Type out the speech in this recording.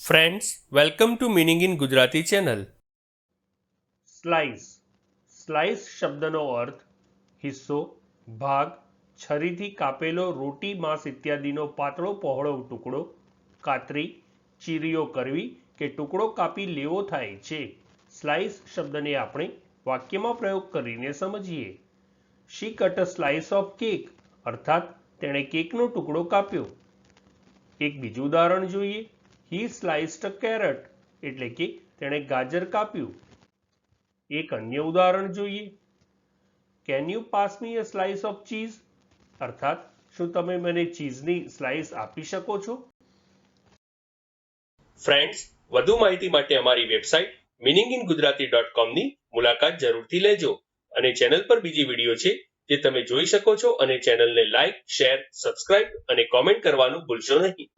Friends welcome to meaning in Gujarati channel slice slice શબ્દનો અર્થ હિસ્સો ભાગ છરીથી કાપેલો રોટી માંસ ઇત્યાદિનો પાતળો પહોળો ટુકડો કાતરી ચીરીઓ કરવી કે ટુકડો કાપી લેવો થાય છે સ્લાઇસ શબ્દને આપણે વાક્યમાં પ્રયોગ કરીને સમજીએ she cut a slice of cake અર્થાત તેણે કેકનો ટુકડો કાપ્યો એક બીજું ઉદાહરણ જોઈએ હી સ્લાઇસ્ડ કેરટ એટલે કે તેણે ગાજર કાપ્યું. એક અન્ય ઉદાહરણ જોઈએ. Can you pass me a slice of cheese અર્થાત, શું તમે મને ચીઝની સ્લાઇસ આપી શકો છો? ફ્રેન્ડ્સ વધુ માહિતી માટે અમારી website meaning in Gujarati dot કોમની મુલાકાત જરૂરથી લેજો. અને ચેનલ પર બીજી વીડિયો છે જે તમે જોઈ શકો છો. અને ચેનલને લાઇક શેર સબસ્ક્રાઇબ અને કોમેન્ટ કરવાનું ભૂલશો નહીં.